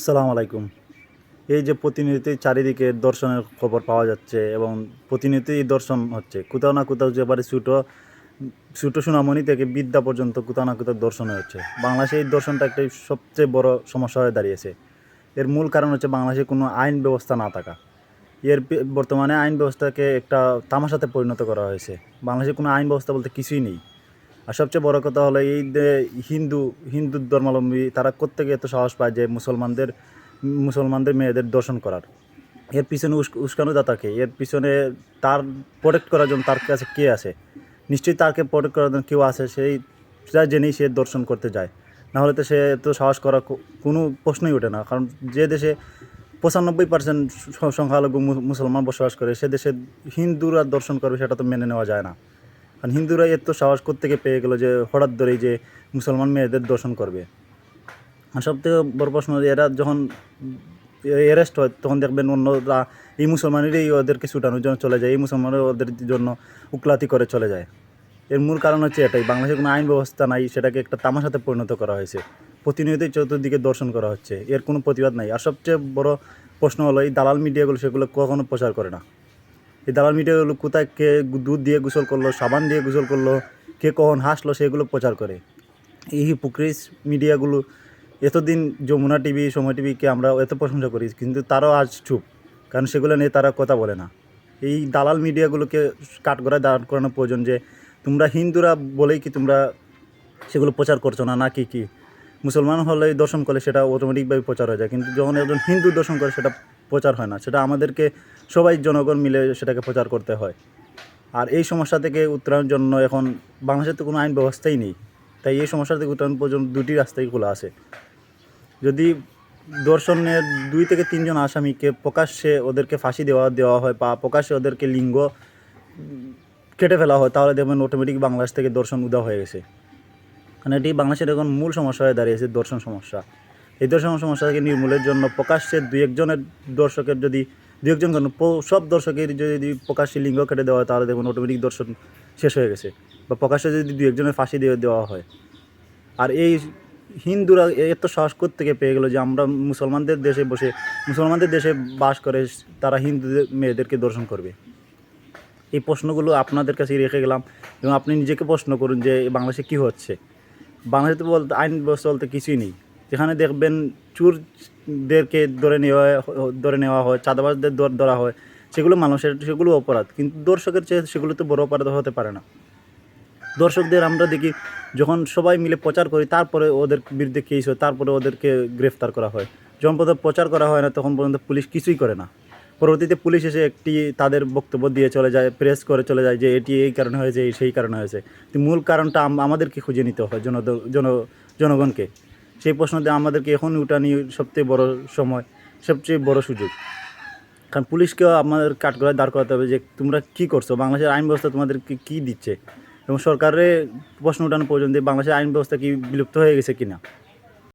আসসালামু আলাইকুম। এই যে প্রতিনিয়ত চারিদিকে দর্শনের খবর পাওয়া যাচ্ছে এবং প্রতিনিয়তই দর্শন হচ্ছে। কোথাও না কোথাও যে এবারে ছোটো ছোটো সোনামণি থেকে বিদ্যা পর্যন্ত কোথাও না কোথাও দর্শন হচ্ছে বাংলাদেশে এই দর্শনটা একটা সবচেয়ে বড় সমস্যা হয়ে দাঁড়িয়েছে। এর মূল কারণ হচ্ছে বাংলাদেশে কোনো আইন ব্যবস্থা না থাকা। এর বর্তমানে আইন ব্যবস্থাকে একটা তামাশাতে পরিণত করা হয়েছে। বাংলাদেশে কোনো আইন ব্যবস্থা বলতে কিছুই নেই। আর সবচেয়ে বড় কথা হলো এই হিন্দু হিন্দু ধর্মাবলম্বী, তারা কোত্থেকে এত সাহস পায় যে মুসলমানদের মুসলমানদের মেয়েদের দর্শন করার। এর পিছনে উস্ক উস্কানো দাতাকে এর পিছনে তার প্রোটেক্ট করার জন্য তার কাছে কে আছে? নিশ্চয়ই তাকে প্রোটেক্ট করার জন্য কেউ আছে, সেই সেটা জেনেই সে দর্শন করতে যায়। নাহলে তো সে এত সাহস করা কোনো প্রশ্নই ওঠে না। কারণ যে দেশে পঁচানব্বই পার্সেন্ট সংখ্যালঘু মুসলমান বসবাস করে, সে দেশে হিন্দুরা দর্শন করবে সেটা তো মেনে নেওয়া যায় না। কারণ হিন্দুরা এত সাহস থেকে পেয়ে গেলো যে হঠাৎ ধরেই যে মুসলমান মেয়েদের দর্শন করবে। আর সব থেকে বড় প্রশ্ন এরা যখন অ্যারেস্ট হয়, তখন দেখবেন অন্যরা এই মুসলমানেরই ওদেরকে ছুটানোর জন্য চলে যায়, এই মুসলমানের ওদের জন্য উকলাতি করে চলে যায়। এর মূল কারণ হচ্ছে এটাই, বাংলাদেশে কোনো আইন ব্যবস্থা নাই, সেটাকে একটা তামাশাতে পরিণত করা হয়েছে। প্রতিনিয়তই চতুর্দিকে দর্শন করা হচ্ছে, এর কোনো প্রতিবাদ নাই। আর সবচেয়ে বড় প্রশ্ন হলো এই দালাল মিডিয়াগুলো সেগুলো কখনো প্রচার করে না। এই দালাল মিডিয়াগুলো কোথায় কে দুধ দিয়ে গোসল করল, সাবান দিয়ে গোসল করল, কে কখন হাসলো সেগুলো প্রচার করে। এই হিপোক্রিস মিডিয়াগুলো এতদিন যমুনা টিভি, সময় টিভিকে আমরা এত প্রশংসা করি, কিন্তু তারাও আজ চুপ। কারণ সেগুলো নিয়ে তারা কথা বলে না। এই দালাল মিডিয়াগুলোকে করে দাঁড় করানো প্রয়োজন যে, তোমরা হিন্দুরা বলেই কি তোমরা সেগুলো প্রচার করছ না নাকি কি মুসলমান হলে দর্শন করলে সেটা অটোমেটিকভাবে প্রচার হয়ে যায়। কিন্তু যখন একজন হিন্দু দর্শন করে সেটা প্রচার হয় না, সেটা আমাদেরকে সবাই জনগণ মিলে সেটাকে প্রচার করতে হয়। আর এই সমস্যা থেকে উত্তরণের জন্য এখন বাংলাদেশের তো কোনো আইন ব্যবস্থাই নেই, তাই এই সমস্যা থেকে উত্তরণ পর্যন্ত দুটি রাস্তাই খোলা আছে। যদি দর্শনের দুই থেকে তিনজন আসামিকে প্রকাশ্যে ওদেরকে ফাঁসি দেওয়া দেওয়া হয় বা প্রকাশ্যে ওদেরকে লিঙ্গ কেটে ফেলা হয়, তাহলে দেখবেন অটোমেটিক বাংলাদেশ থেকে দর্শন উদা হয়ে গেছে। মানে এটি বাংলাদেশের এখন মূল সমস্যা হয়ে দাঁড়িয়েছে দর্শন সমস্যা। এই দর্শন সমস্যাকে নির্মূলের জন্য প্রকাশ্যে দুই একজনের দর্শকের যদি দু একজন কেন সব দর্শকের যদি প্রকাশ্যে লিঙ্গ কেটে দেওয়া হয়, তাহলে দেখুন অটোমেটিক দর্শন শেষ হয়ে গেছে। বা প্রকাশ্যে যদি দু একজনের ফাঁসি দিয়ে দেওয়া হয়। আর এই হিন্দুরা এত সাহস থেকে পেয়ে গেলো যে আমরা মুসলমানদের দেশে বসে, মুসলমানদের দেশে বাস করে তারা হিন্দুদের মেয়েদেরকে দর্শন করবে? এই প্রশ্নগুলো আপনাদের কাছে রেখে গেলাম এবং আপনি নিজেকে প্রশ্ন করুন যে বাংলাদেশে কী হচ্ছে? বাংলাদেশে তো বলতে আইন ব্যবস্থা বলতে কিছুই নেই। যেখানে দেখবেন চুরদেরকে ধরে নেওয়া ধরে নেওয়া হয়, চাঁদাবাজদের ধর- হয়, সেগুলো মানুষের, সেগুলো অপরাধ। কিন্তু দর্শকের চেয়ে সেগুলো তো বড় অপরাধ হতে পারে না। দর্শকদের আমরা দেখি, যখন সবাই মিলে প্রচার করি, তারপরে ওদের বিরুদ্ধে কেস হয়, তারপরে ওদেরকে গ্রেফতার করা হয়। যখন পর্যন্ত প্রচার করা হয় না, তখন পর্যন্ত পুলিশ কিছুই করে না। পরবর্তীতে পুলিশ এসে একটি তাদের বক্তব্য দিয়ে চলে যায় প্রেস করে চলে যায় যে, এটি এই কারণে হয়েছে, এই সেই কারণে হয়েছে। মূল কারণটা আমাদেরকে খুঁজে নিতে হয় জন জন, জনগণকে। সেই প্রশ্নতে আমাদেরকে এখন উঠানি সবচেয়ে বড় সময়, সবচেয়ে বড় সুযোগ। কারণ পুলিশকেও আমাদের কাঠগড়ায় দাঁড় করাতে হবে যে তোমরা কি করছ, বাংলাদেশের আইন ব্যবস্থা তোমাদেরকে কি দিচ্ছে? এবং সরকারের প্রশ্ন উঠানো প্রয়োজন যে বাংলাদেশের আইন ব্যবস্থা কি বিলুপ্ত হয়ে গেছে কিনা?